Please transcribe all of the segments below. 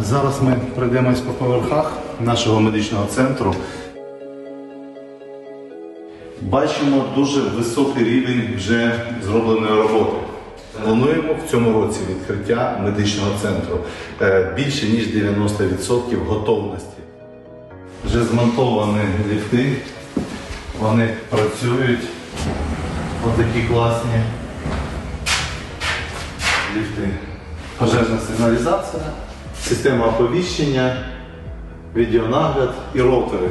Зараз ми пройдемось по поверхах нашого медичного центру. Бачимо дуже високий рівень вже зробленої роботи. Плануємо в цьому році відкриття медичного центру Е, більше ніж 90% готовності. Вже змонтовані ліфти, вони працюють. Ось такі класні ліфти. Пожежна сигналізація, система оповіщення, відеонагляд і роутери.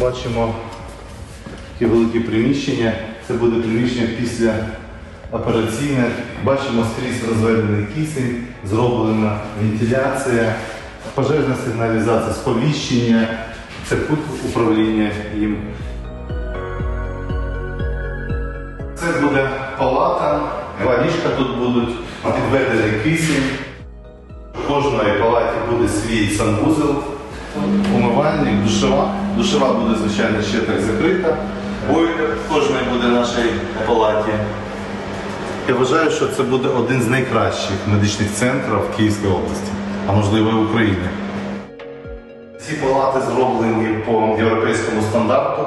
Бачимо такі великі приміщення. Це буде приміщення після операційне. Бачимо скрізь розведений кисень, зроблена вентиляція, пожежна сигналізація, сповіщення. Це пункт управління їм. Це буде палата, два ліжка тут будуть, підведений кисень. В кожної палаті буде свій санвузел, умивальник, душова. Душова буде, звичайно, ще так закрита. Бойлер в кожної буде нашій палаті. Я вважаю, що це буде один з найкращих медичних центрів в Київській області, а можливо і в Україні. Ці палати зроблені по європейському стандарту.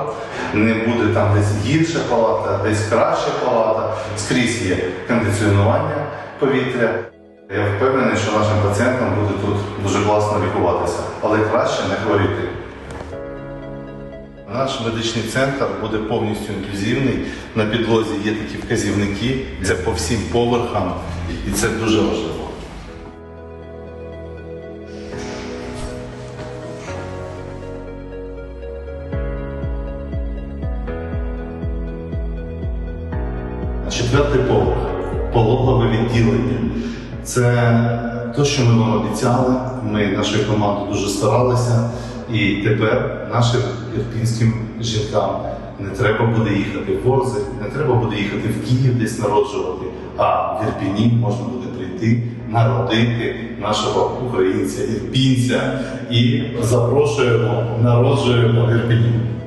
Не буде там десь гірша палата, десь краща палата. Скрізь є кондиціонування повітря. Я впевнений, що нашим пацієнтам буде тут дуже класно лікуватися, але краще не хворіти. Наш медичний центр буде повністю інклюзивний. На підлозі є такі вказівники, це по всім поверхам, і це дуже важливо. Четвертий поверх пологове відділення. Це те, що ми вам обіцяли. Ми нашою командою дуже старалися. І тепер нашим ірпінським жінкам не треба буде їхати в Ворзи, не треба буде їхати в Київ десь народжувати, а в Ірпіні можна буде прийти, народити нашого українця, ірпінця і запрошуємо, народжуємо Ірпіні.